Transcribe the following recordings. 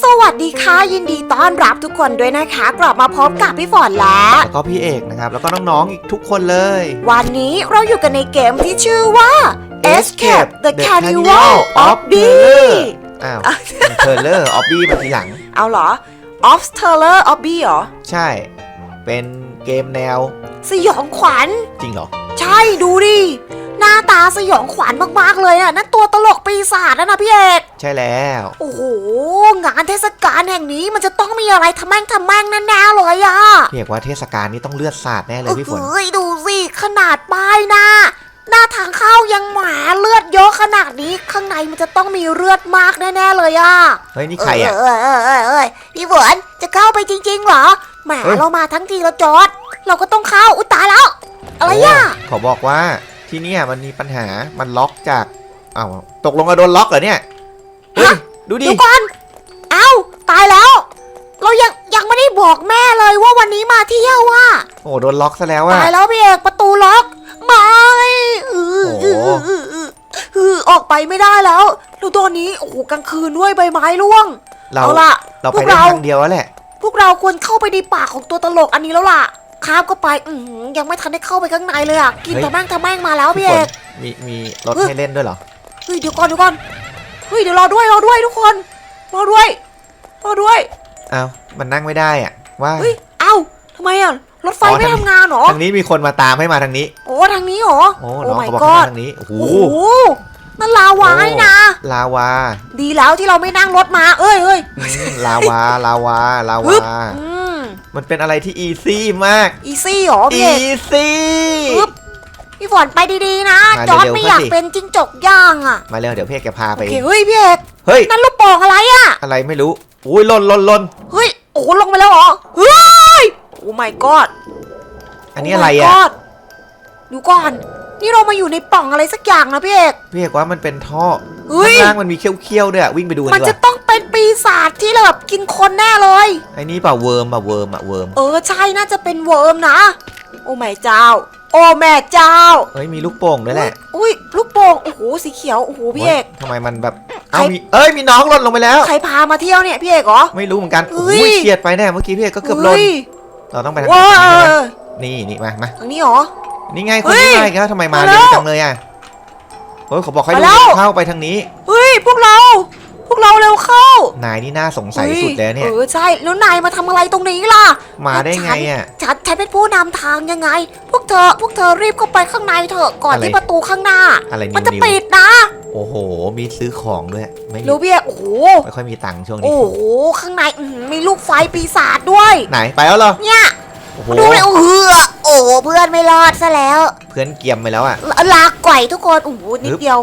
สวัสดีค่ะยินดีต้อนรับทุกคนด้วยนะคะ กลับมาพบกับพี่ฝนแล้ว แล้วก็พี่เอกนะครับ แล้วก็น้องๆอีกทุกคนเลย วันนี้เราอยู่กันในเกมที่ชื่อว่า Escape the Carnival of B อ้าวเทเลอร์ออบบี้มาทีหลัง เอาเหรอ o f s t e r l e r of B เหรอ ใช่ เป็นเกมแนว สยองขวัญ จริงเหรอ ใช่ดูดิ หน้าตาสยองขวัญมากๆเลยอะนั่นตัวตลกปีศาจนะนะพี่เอกใช่แล้ว โอ้โหงานเทศกาลแห่งนี้มันจะต้องมีอะไรทำแม่งทำแม่งแน่ๆเลยอะพี่เอกว่าเทศกาลนี้ต้องเลือดสาดแน่เลยพี่ฝนเอ้ยดูสิขนาดป้ายหน้าหน้าทางเข้ายังหมาเลือดเยอะขนาดนี้ข้างในมันจะต้องมีเลือดมากแน่ๆเลยอะเฮ้ยนี่ใครอะเออเออเออเออพี่ฝนจะเข้าไปจริงๆเหรอแหมเฮ้ยเรามาทั้งทีเราจอด เราก็ต้องเข้าอุยตายแล้ว อะไรอะโขอบอกว่า ที่เนี่ยมันมีปัญหา มันล็อกจากอ้าวตกลงกับโดนล็อกเหรอเนี่ยเฮ้ยดูดิ เดี๋ยวก่อนเอ้าตายแล้ว เรายังยังไม่ได้บอกแม่เลยว่าวันนี้มาเที่ยวว่ะโอ้โหโดนล็อกซะแล้วอะตายแล้วพี่เอกประตูล็อกไม่เออโอ้เออเออเออเออออกไปไม่ได้แล้วแล้วตอนนี้โอ้โหกลางคืนด้วยใบไม้ร่วงเราเอาล่ะ เราพไปวกได้เรา ทางเดียวแล้วแหละ พวกเราควรเข้าไปในป่าของตัวตลกอันนี้แล้วล่ะ ข้ามก็ไปอือหือยังไม่ทันได้เข้าไปข้างในเลยอะกินเฮ้ยตะแม่งตะแม่งมาแล้วพี่พี่เอฝนกมีมีรถเฮ้ยให้เล่นด้วยเหรอเฮ้ยเดี๋ยวก่อนเดี๋ยวก่อนเฮ้ยเดี๋ยวรอด้วยรอด้วยทุกคนรอด้วยรอด้วยอ้าวมันนั่งไม่ได้อะว่าเฮ้ยเอ้าทำไมอะรถไฟอ๋อไม่ทางทำงานเหรอทางนี้มีคนมาตามให้มาทางนี้ โอ้ทางนี้เหรอโอ้น้อง my เขาบอก god ให้มาทางนี้โอ้โหโอ้โหนั่นลาวาโอ้นี่นะ ลาวา ดีแล้วที่เราไม่นั่งรถมา เอ้ยเอ้ยอืมลาวาลาวาลาฮึบวาอื มมันเป็นอะไรที่อีซี่มาก อีซี่เหรอพี่อีเอกซี่ฮึบพี่ฝนไปดีๆนะมาจอร์ดเร็วๆไม่อยากเข้าสิเป็นจิ้งจกย่างอะ มาเร็วเดี๋ยวพี่เอกจะพาโอไปเคเฮ้ยพี่เอกเฮ้ยนั่นลูกโป่งอะไรอะ อะไรไม่รู้อุ้ยหล่นหล่นหล่นเฮ้ยโอ้โหลงไปแล้วเหรอเฮ้ยโอ้ my god อันนี้อะไร Oh my อะ god ดูก่อน นี่เรามาอยู่ในปล่องอะไรสักอย่างนะพี่เอกพี่เอกว่ามันเป็นท่อ เฮ้ยข้างล่างมันมีเขี้ยวๆด้วยอะวิ่งไปดูกันมันดีกจะว่าต้องเป็นปีศาจที่แบบกินคนแน่เลย ไอ้นี่เปล่าเวิร์มอะเวิร์มอะเวิร์มเออใช่น่าจะเป็นเวิร์มนะ โอ้แม่เจ้า โอ้แม่เจ้าเฮ้ยมีลูกโป่งด้วยแหละอุ้ยลูกโป่งโอ้โหสีเขียวโอ้โหพี่เอกโยทำไมมันแบบใครเอ้ามีเอ้ยมีน้องหล่นลงไปแล้ว ใครพามาเที่ยวเนี่ยพี่เอกเหรอ ไม่รู้เหมือนกันเฮ้โอ้ย ยเฉียดไปแน่เมื่อกี้พี่เอกก็เกือบหล่นฮ้ยเราต้องไปทางไหนว้าทางนี้ใช่ไหมวนี่นี่มามาทางนี้เหรอ นี่ไงเฮ้คนยนี้มาอีกแล้วทำไมมามาแล้เร็ววจังเลยอะเฮ้ยเขาบอกให้มาดูแล้ว เข้าไปทางนี้ เฮ้ยพวกเรา พวกเราเร็วเข้านายนี่น่าสงสัยฮ้สุดแล้วเนี่ย เออใช่แล้วนายมาทำอะไรตรงนี้ล่ะมาได้ไงอะ ฉันฉันเป็นผู้นำทางยังไง พวกเธอ พวกเธอรีบเข้าไปข้างในเถอะก่อนอะไร ที่ประตูข้างหน้า อะไรนิมันวจะนิวปิดนะโอ้โห มีซื้อของด้วย ไม่มีรู้เบี้ยโอ้โหไม่ค่อยมีตังค์ช่วงนี้ โอ้โหข้างในอื้อหือมีลูกไฟปีศาจด้วย ไหนไปแล้วเหรอเนี่ย โอ้โหดูเลยโอ้โหโอ้โหเพื่อนไม่รอดซะแล้วเพื่อนเกียมไปแล้วอะลลากไก่ทุกคนโอ้โหนิดฮึบเดียว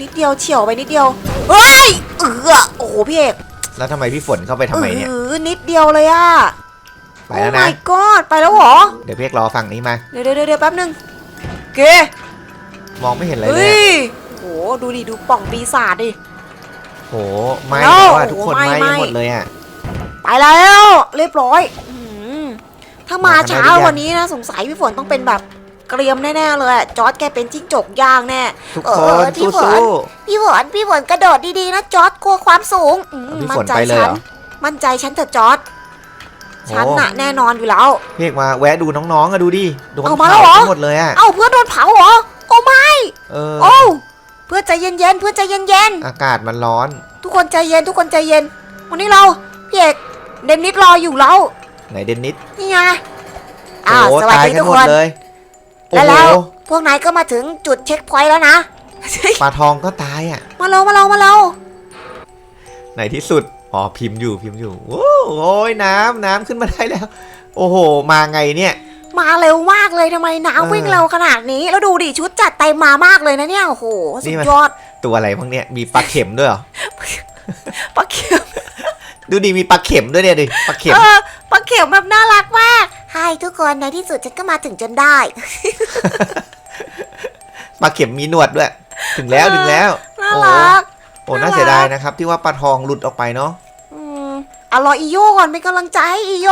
นิดเดียวเฉียวไปนิดเดียวเฮ้ยเออโอ้โหพี่เอกแล้วทำไมพี่ฝนเข้าไปทำไมเนี่ยออนิดเดียวเลยอะไปแล้วโอ้นะ my god ไปแล้วเหรอ เดี๋ยวพี่เอกรอฝั่งนี้มาเดี๋ยวเดี๋ยวเดี๋ยวแป๊บนึงเกมองไม่เห็นอะไรเลเฮ้ยยโหดูดิดูป่องปีศาจดิโหไม่แล้วแล้วอะทุกคนโอ้ไม่ไม่หมดเลยอะไปแล้ว เรียบร้อยอื้อหือ ถ้ามามากันได้ช้าหรือยัง วันนี้นะสงสัยพี่ฝนต้องเป็นแบบเกรียมแน่ๆเลยอะจอร์ดแกเป็นจิ้งจกย่างแน่ ทุกเอคอนพี่ฝน สู้ พี่ฝนพี่ฝนกระโดดดีๆนะจอร์ดกลัวความสูงอืมๆพี่มั่ฝนนใจไปเลยฉัเหนรอมั่นใจฉันเถอะจอร์ดฉันน่ะแน่นอนอยู่แล้วพี่เอกมาแวะดูน้องๆอะดูดิโดนเอามาเผาแล้วเหรอ ทั้งหมดเลยอะเอ้าเพื่อนโดนเผาเหรอโอ้ไม่เออ โอ้เพื่อนใจเย็นๆเพื่อนใจเย็นอากาศมันร้อน ๆทุกคนใจเย็นทุกคนใจเย็น วันนี้เราพี่เอกเดนนิสรออยู่แล้ว ไหนเดนนิสนี่ไงอ้าวโอ้สวัสตายดีกัทุนกหมคดน เลยโอ้แล้วโหแล้ว พวกนายก็มาถึงจุดเช็คพอยต์แล้วนะ ปลาทองก็ตายอะ มาเรามาเรามาเราไหนที่สุด อ๋อพิมพ์อยู่พิมพ์อยู่โอ้โอ้ยน้ำน้ำขึ้นมาได้แล้ว โอ้โห มาไงเนี่ย มาเร็วมากเลยทำไมเออน้ำวิ่งเร็วขนาดนี้ แล้วดูดิชุดจัดเต็มมามากเลยนะเนี่ยโอ้โหนี่สุดมัน ยอดตัวอะไรพวกเนี้ยมีปลาเข็มด้วยเหรอ ปลาเข็ม ดูดิมีปลาเข็มด้วยเนี่ยดิปลาเข็มเออปลาเข็มแบบน่ารักมากใช่ทุกคนในที่สุดฉันก็มาถึงจนได้ ปลาเข็มมีหนวดด้วย ถึงแล้วเออ ถึงแล้วน่าโอ้รัก โอ้น่าเสียดายนะครับ ที่ว่าปลาทองหลุดออกไปเนาะอืมเอารออีโยก่อนเป็นกำลังใจให้อีโย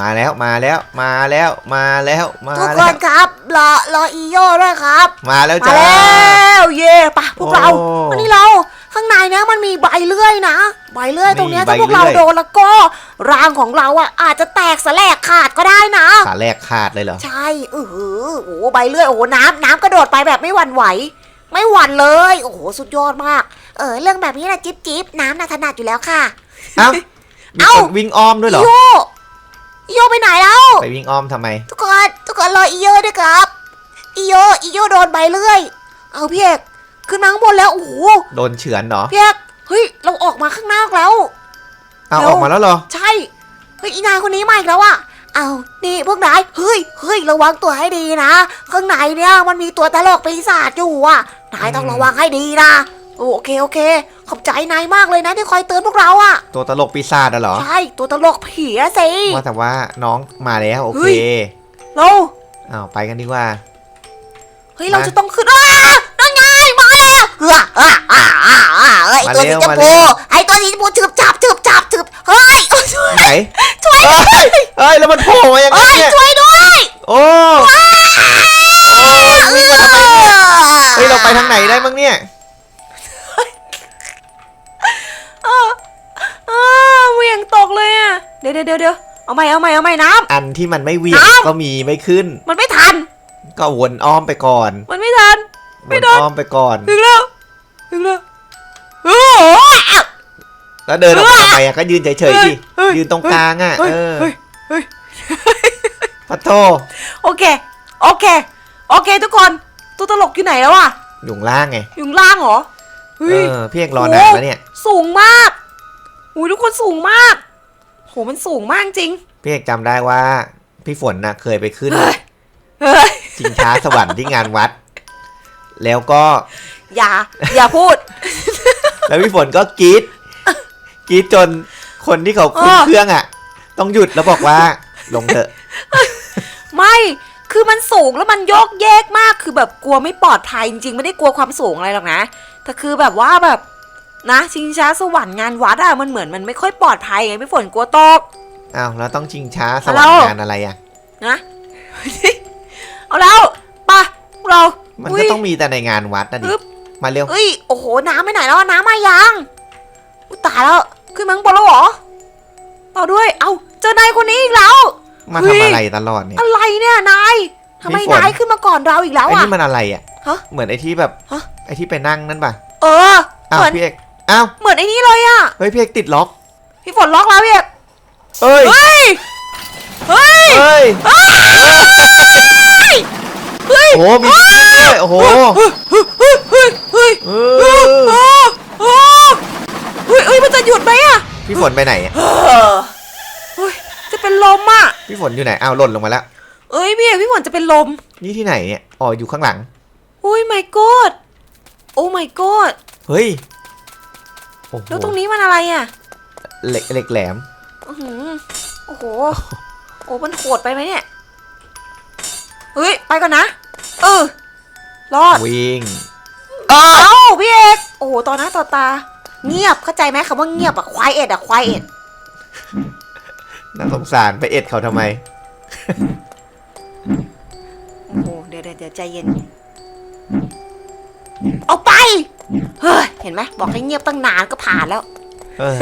มาแล้วมาแล้วมาแล้วมาแล้วมาทุกคแล้วนครับ รอรออีโยด้วยครับมาแล้วมาจ้า แล้วเย่ปะพวกเราโอ้ วันนี้เรา ขข้างในเนี้ยมันมีใบเลื่อยนะ ใบเลื่อยตรงเนี้ยมีถ้าพวกใบเลื่เราอย โดนแล้วก็ร่างของเราอะอาจจะแตกสลายขาดก็ได้นะ ขาแรกขาดเลยเหรอ ใช่เออโอ้โหใบเลื่อย โอ้โหน้ำน้ำกระโดดไปแบบไม่หวั่นไหว ไม่หวั่นเลย โอ้โห สุดยอดมาก เออ เรื่องแบบนี้นะจิ๊บจิ๊บน้ำน่ะถนัดอยู่แล้วค่ะ เอ้ามีเอ้า คนวิ่งอ้อมด้วยเหรออีโยอีโยไปไหนแล้ว ไปวิ่งอ้อมทำไม ทุกคน ทุกคนรออีโยด้วยครับอีโยอีโยโดนใบเลื่อย เอาพี่เอก ขึ้นมาข้างบนแล้ว โอ้โหโดนเฉือนเหรอพี่เอกเฮ้ย เราออกมาข้างนอกแล้ว เอาเร็วออกมาแล้วเหรอ ใช่ เฮ้ยอีนายคนนี้มาอีกแล้วอะเอานี่พวกนาย เฮ้ยเฮ้ยระวังตัวให้ดีนะ ข้างในเนี่ยมันมีตัวตลกปีศาจอยู่อะนายต้องระวังให้ดีนะ โอเคโอเค ขอบใจนายมากเลยนะที่คอยเตือนพวกเราอะตัวตลกปีศาจอะเหรอ ใช่ ตัวตลกผีอะสิ ว่าแต่ว่าน้องมาแล้วโอเฮ้เคย เรา อ้าวไปกันดีกว่า เฮ้ยเรามาจะต้องขึ้นอ้านั่นไง มาแล้ว เฮ้ยอ่าอ่าอ่าอ่าเฮ้ยมาตัวสีชมพูไอตัวสีชมพูฉึบจับฉึบจับฉึบเฮ้ยไหนช่วยเฮ้ยเฮ้ยแล้วมันโผล่มาอย่างเฮ้นี้ยเนี่ยช่วยด้วยโอ้โอ้ยวิ่งมาทำไมเนี่ยเฮ้ยเราไปทางไหนได้บ้างเนี่ยอ้าเหวียงตกเลยอะเดี๋ยวเดี๋ยวเดี๋ยวเดี๋ยวเอาใหม่เอาใหม่เอาใหม่น้ำอันที่มันไม่เวียงน้ำก็มีไม่ขึ้น มันไม่ทัน ก็วนอ้อมไปก่อน มันไม่ทันวไม่นโดนอ้อมไปก่อน ถึงแล้ว ถึงแล้วโอ้โหแล้วเดินออกมาทำไมอะก็ยืนเฉยๆดิเฮ้ย ยืนตรงกลางอะเฮ้ยเออเฮ้ยเฮ้ยปะโทโอเค โอเค โอเค ทุกคน ตัวตลกอยู่ไหนแล้วอะอยู่ข้างล่างไงอยู่ข้างล่างเหรอเฮ้เอยอพี่เอกรอนานแล้วเนี่ยสูงมากอุ้ยทุกคนสูงมาก โห มันสูงมากจริง พี่เอกจำได้ว่าพี่ฝนน่ะเคยไปขึ้นเฮ้ย เฮ้ย ชิงช้าสวรรค์ที่งานวัด แล้วก็ อย่า อย่าพูด แล้วพี่ฝนก็กรีดกรีดจนคนที่เขาขึ้นเออเครื่องอะ ต้องหยุดแล้วบอกว่าลงเถอะ ไม่ คือมันสูงแล้วมันโยกเยกมาก คือแบบกลัวไม่ปลอดภัยจริงๆ ไม่ได้กลัวความสูงอะไรหรอกนะ แต่คือแบบว่าแบบนะชิงช้าสวรรค์งานวัดอะมันเหมือนมันไม่ค่อยปลอดภัยไงพี่ฝนกลัวตก อ้าวแล้วต้องชิงช้าสฮัวลรโหลรค์งานอะไรอะ นะ เอาแล้วไปะพวกเรามันอุ๊ก็ยต้องมีแต่ในงานวัดนะดิอึ๊บ มาเร็ว เอ้ย โอ้โห น้ำไปไหนแล้วอะน้ำมายังอุ๊ยตายแล้ว ขึ้นมาข้างบนแล้วเหรอเอาด้วย เอาเจอนายคนนี้อีกแล้ว มาเฮ้ทำยอะไรตลอดเนี่ย อะไรเนี่ยนายทำไมพี่ฝนนายขึ้นมาก่อนเราอีกแล้วไอ้อะนี่มันอะไรอะฮะเหมือนไอ้ที่แบบฮะไอ้ที่ไปนั่งนั่นป่ะ เอออ้าวเหมือนพี่เอกอ้าว เหมือนไอ้นี่เลยอะเฮ้ยพี่เอกติดล็อก พี่ฝนล็อกแล้วพี่เอกเอ้ย เฮ้ย เฮ้ย เฮ้ย เฮ้ย โอ้โหมีที่นั่งด้วยโอ้โหเฮ้ ยเฮ้ยเฮ้ยเอเฮ้ยอโอ้โอ้เฮ้ยเฮ้ยมันจะหยุดไหมอะพี่ฝนไปไหนอะเฮ้ยจะเป็นลมอะพี่ฝนอยู่ไหนอ้าวหล่นลงมาแล้ว เอ้ยพี่เอกพี่ฝนจะเป็นลมนี่ที่ไหนเนี่ยอ๋ออยู่ข้างหลังอุ้ย my god โอ้ my god เฮ้ยโอ้โหแล้วตรงนี้มันอะไรอะเหล็กเหล็กแหลมอื้อหือโอ้โหโอ้มันโหดไปไหมเนี่ยเฮ้ยไปก่อนนะเออรอดวิ่ง เอ้าพี่เอกโอ้โหต่อหน้าต่อตา เงียบเข้าใจไหมคำว่าเงียบอะควายเอ็ดอะควายเอ็ดน่าสงสารไปเอ็ดเขาทำไม โอ้โหเดี๋ยวเดี๋ยวเดี๋ยวใจเย็นเอาไปเฮ้ยเห็นไหมบอกให้เงียบตั้งนานก็ผ่านแล้ว เออ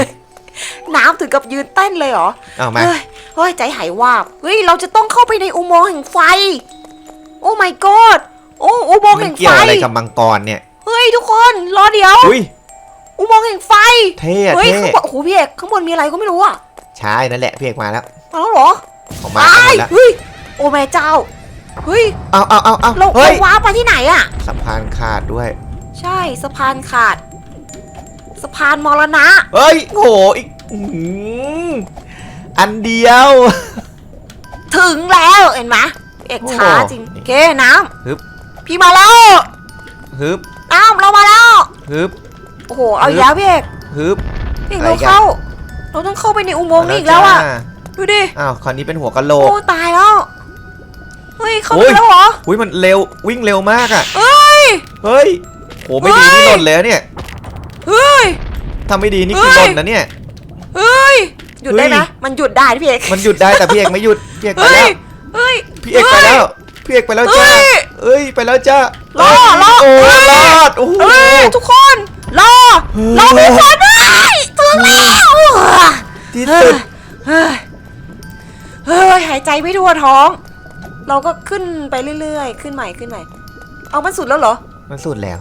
น้ำถึงกับยืนเต้นเลยเหรอ เอามา เฮ้ยเฮ้ย ใจหายวาบ เฮ้ย เราจะต้องเข้าไปในอุโมงค์แห่งไฟ โอ้ my god โอ้ อุโมงค์มันแห่งเกี่ไฟยวอะไรกับมังกรเนี่ย เฮ้ยทุกคนรอเดี๋ยว อุ้ยอุโมงค์แห่งไฟ เท่อะเฮ้ยเท่ข้างบนโอ้โหพี่เอกข้างบนมีอะไรก็ไม่รู้อะใช่นั่นแหละพี่เอกมาแล้วมาแล้วเหรอออกมากันหมดแล้วเฮ้ยโอ้แม่เจ้าเฮ้ยเอาเอาเอาเอาเราเฮ้เรายว้าร์ปไปที่ไหนอะสะพานขาดด้วย ใช่สะพานขาด สะพานมรณะเฮ้ยโหอีกอื้อหืออันเดียว ถึงแล้วเห็นไหมเอกโอ้ช้าจริงโอเคน้ฮึบำพี่มาแล้วฮึบ น้ำเรามาแล้ว ฮึบ โอ้โห เอาอีกแล้วพี่เอกฮึบ พี่เอกอะไรเรากัน เข้า เราต้องเข้าไปในอุโมงค์นี้อีกแล้วอะจ้าดูดิ อ้าว คราวนี้เป็นหัวกะโหลโอ้กตายแล้ว เฮ้ย เข้าโอ้ไปยแล้วเหรอ อุ้ยมันเร็ว วิ่งเร็วมากอะ เฮ้ย เฮ้ยโหไม่ดีเฮ้ยนี่หล่นเลยนะเนี่ยเฮ้ยทำไม่ดีนี่คือเฮ้หยล่นนะเนี่ย เฮ้ย หยุดได้ไหมเฮ้ยมันหยุดได้พี่เอกมันหยุดได้แต่พี่เอกไม่หยุด พี่เอกไปเฮ้แล้ยว เฮ้ยพี่เอกไปแล้ว พี่เอกไปแล้วจ้า เฮ้ย เอ้ยไปแล้วจ้ารอดรอดโอ้เฮ้ยรอดโอ้โหเฮ้ยทุกคนรอรอพี่ฝนด้วยถึงแล้วที่เฮ้สุยดเฮ้ยเฮ้ยหายใจไม่ทั่วท้อง เราก็ขึ้นไปเรื่อยๆ ขึ้นใหม่ขึ้นใหม่ เอามันสุดแล้วเหรอ มันสุดแล้ว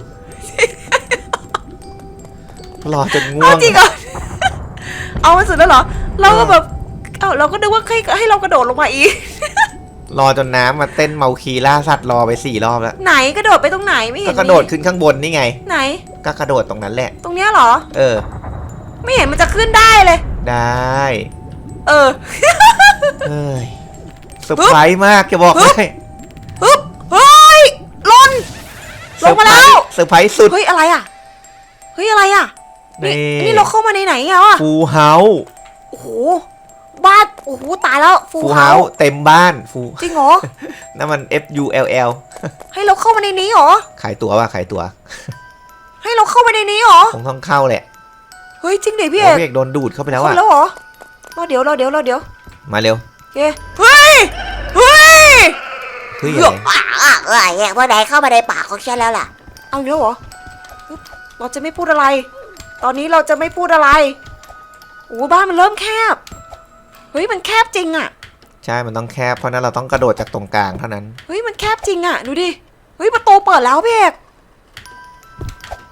รอจนง่วเอางจริงเหรอเอามันสุดแล้วเหรอ เราก็แบบ เอาเราก็นึกว่าให้ให้เรากระโดดลงมาอีก รอจนน้ำมาเต้นเมาคีล่าสัตว์รอไปสี่รอบแล้วไหนกระโดดไปตรงไหนไม่ก็เห็นกระโดดมีขึ้นข้างบนนี่ไง ไหน ก็กระโดดตรงนั้นแหละ ตรงเนี้ยเหรอ เออ ไม่เห็นมันจะขึ้นได้เลย ได้เออ เฮ้ยเซอร์ไพรส์มากจะบอกฮึให้บฮึบเฮ้ยหล่นลงมาแล้ว เซอร์ไพรส์สุด เฮ้ยอะไรอะ เฮ้ยอะไรอะนี่นี่นี่เราเข้ามาในไหนอะฟูเฮาโอ้โห บ้าน โอ้โห ตายแล้วฟูฟูเฮาเฮาเต็มบ้านฟูจริงเหรอ นั่นมัน F U L L ให้เราเข้ามาในนี้เหรอ ขายตั๋วว่ะขายตั๋วให้เราเข้ามาในนี้เหรอ คงต้องเข้าแหละเฮ้ย จริงดิพี่โอ้เอกพี่เอกโดนดูดเข้าไปแล้วเข้าอะแล้วเหรอรอเดี๋ยวรอเดี๋ยวรอเดี๋ยวมาเร็วโอเคเฮ้ย เฮ้ยเฮ้ยเฮ้อะยไรอะเอ้ยแย่เมื่อไหนเข้ามาในปากของฉันแล้วล่ะ เอาอีกแล้วเหรอปึ๊บเราจะไม่พูดอะไร ตอนนี้เราจะไม่พูดอะไร โอ้บ้านมันเริ่มแคบเฮ้ยมันแคบจริงอะใช่ มันต้องแคบ เพราะนั้นเราต้องกระโดดจากตรงกลางเท่านั้น เฮ้ยมันแคบจริงอะดูดิ เฮ้ยประตูเปิดแล้วพี่เอก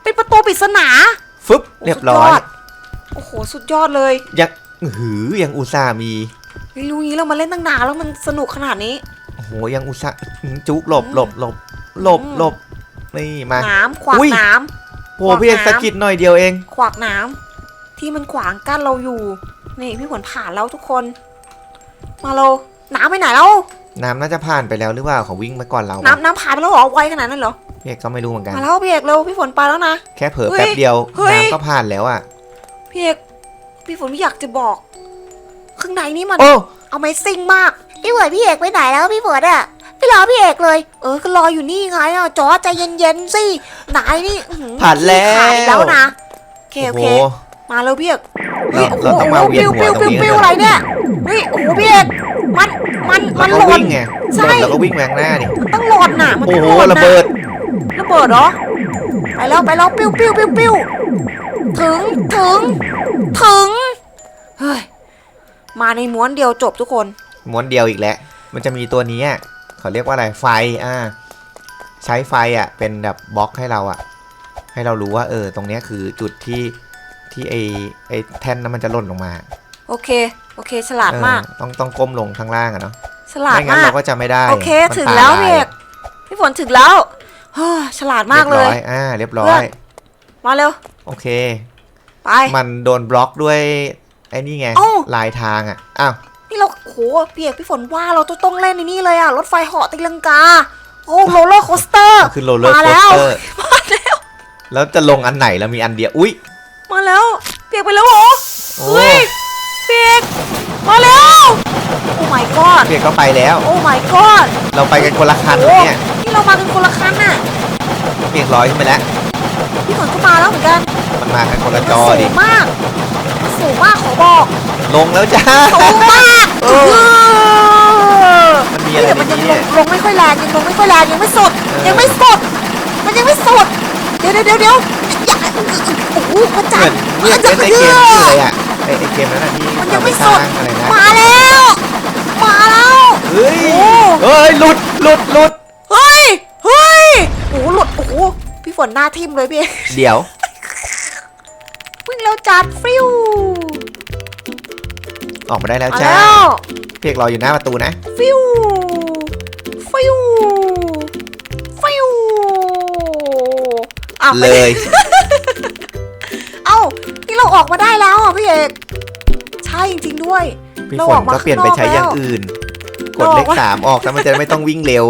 เป็นประตูปริศนาฟึบเรียบร้อยสุดดโอ้โหสุดยอดเลยยังหือยังอุตส่าห์มีเฮ้ยรู้งี้เรามาเล่นตั้งนานแล้วมันสนุกขนาดนี้โอ้โหยังอุตส่าห์อื้อจุกหลบหลบหลบหลบอืมหลบนี่มาน้ำขวางอุ๊ยน้โหพี่เอกขวางน้ำสะกิดหน่อยเดียวเองำขวางน้ำที่มันขวางกั้นเราอยู่ นี่พี่ฝนผ่านแล้วทุกคน มาเราน้ำไปไหนแล้ว น้ำน่าจะผ่านไปแล้วหรือเปล่าเขาวิ่งมาก่อนเราน้ำน้ำผ่านไปแล้วเหรอไวขนาดนั้นเหรอพี่เอกก็ไม่รู้เหมือนกันมาแล้วพี่เอกเร็วพี่ฝนไปแล้วนะ แค่เผลอเฮ้ยแป๊บเดียวเฮ้ย น้ำก็ผ่านแล้วอะ พี่เอกพี่ฝนไม่อยากจะบอก ข้างในนี่มัน โอ้เอาไมซิ่งมาก พี่ฝนพี่เอกไปไหนแล้วพี่ฝนอะไม่รอพี่เอกเลย เออก็รออยู่นี่ไงอะจอใจเย็นๆสินายนี่อื้อหือผ่านแล้ว ขี้ขายแล้วนะโอเคโอ้โอโหเค มาเร็วพี่เอกเฮ้ยเราเราต้องมาเวียนหัวปิ้วตรงนี้ปิ้วปิ้วนะอะไรเนี่ยเฮ้ยโอ้โหพี่เอกมันมันมัแล้นวหก็ล่นวิ่งไงใช่หล่นแล้วก็วิ่งแหวงหน้านี่มันต้องหล่นน่ะมันโอ้ต้องโหหล่นระน่ะ เบิดระเบิดเหรอ ไปแล้วไปแล้วปิ้วปิ้วปิ้วปิ้วถึงถึงถึงเฮ้ยมาในม้วนเดียวจบทุกคน ม้วนเดียวอีกแล้วมันจะมีตัวนี้อะเขาเรียกว่าอะไรไฟอ่าใช้ไฟอะเป็นแบบบล็อกให้เราอะ ให้เรารู้ว่าเออตรงเนี้ยคือจุดที่ ที่ไอไอแท่นนั้นมันจะหล่นลงมาโอเค โอเค ฉลาดเออมากต้องต้องก้มลงข้างล่างอะเนาะฉลาดไม่งั้นมาก เราก็จะไม่ได้โอเค มันถึงตาแล้วลายพี่เอกพี่ฝนถึงแล้วฮ่าฉลาดมากเลย รีบร้ออ่าเรียบร้อเพื่อย น มาเร็ว โอเค ไป มันโดนบล็อกด้วยไอ้นี่ไง เอ้า ลายทางอะ อ้าว นี่เราโอ้โหพี่เอกพี่ฝนว่าเราต้องต้องเล่นในนี่เลยอะรถไฟเหาะตีลังกา โอ้โรลเลอร์โคสเตอร์ คือโรลเลอร์มาโคแล้สวเตอร์ มาแล้ว แล้วจะลงอันไหนแล้วมีอันเดียว อุ้ย มาแล้วพี่เอกไปแล้วเหรอโอ้เฮ้ยพี่เอกมาแล้วโอ้ my god เพียกก็ไปแล้ว โอ้ my god เราไปกันคนละคันโอ้เนี่ยนี่เรามากันคนละคันน่ะเพียกร้อยขึ้นไปแล้ว พี่ฝนก็มาแล้วเหมือนกันมันมากันคนละมันจอสูดิงมากมันสูงมากขอบอกลงแล้วจ้า สูงมากเอเอออ มันมีอะไรแต่มันในยังนี้ลเนี่งยลงไม่ค่อยแรงยังลงไม่ค่อยแรงยังไม่สุดเออยังไม่สุดมันยังไม่สุดเดี๋ยวเดี๋ยวเดี๋ยวเดี๋ยวอย่า โอ้โหพระจัเหมืนอนทร์เหมือนเล่นในเกมชื่ออะไรอะไอไอเกมนั้นอะที่มันยัเรางไปไม่สสุร้าดงอะไรนะมาแล้วมาแล้ว เฮ้ยโอ้ เฮ้ยหลุดหลุดหลุดเฮ้ยเฮ้ยโอ้โหหลุดโอ้โหพี่ฝนหน้าทิ่มเลยพี่ เดี๋ยววิ่งแล้วจัดฟิวออกมาได้แล้วมาจ้าแล้วเพียกรออยู่หน้าประตูนะ ฟิวฟิวฟิวอ้าวเลยเอ้านี่เรา ออกมาได้แล้วอะพี่เอกใช่จริงๆด้วย พี่เราฝอนอกมาก็เปลี่ยนไปใช้อย่างอื่น กดเลขเราออกมา สามออกแล้วมันจะไม่ต้องวิ่งเร็ว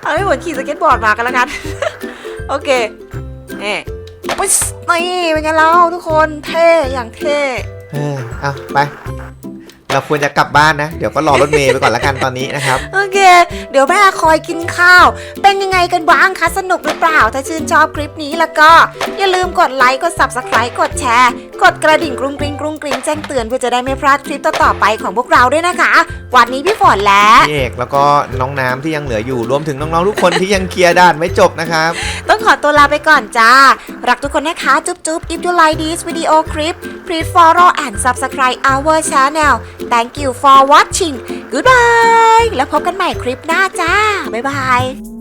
เอาให้เหมือนขี่สเก็ตบอร์ดมากันแล้วกัน โอเคนี่อุ๊ยนี่เป็นไงเราทุกคนเท่อย่างเท่เออเอาไป เราควรจะกลับบ้านนะ เดี๋ยวก็รอรถเมย์ไปก่อนละกันตอนนี้นะครับ โอเค เดี๋ยวแม่คอยกินข้าว เป็นยังไงกันบ้างคะ สนุกหรือเปล่า ถ้าชื่นชอบคลิปนี้แล้วก็ อย่าลืมกดไลค์ กด subscribe กดแชร์ กดกระดิ่งกรุงกริงกรุงกริงแจ้งเตือนเพื่อจะได้ไม่พลาดคลิปต่อๆไปของพวกเราด้วยนะคะ วันนี้พี่ฝนและ พี่เอกแล้วก็น้องน้ำที่ยังเหลืออยู่รวมถึงน้องๆทุกคนที่ยังเคลียร์ด่านไม่จบนะครับ ต้องขอตัวลาไปก่อนจ้า รักทุกคนนะคะ จุ๊บจุ๊บ if you like this video clip please follow and subscribe our channel thank you for watching goodbye แล้วพบกันใหม่คลิปหน้าจ้าบ๊ายบาย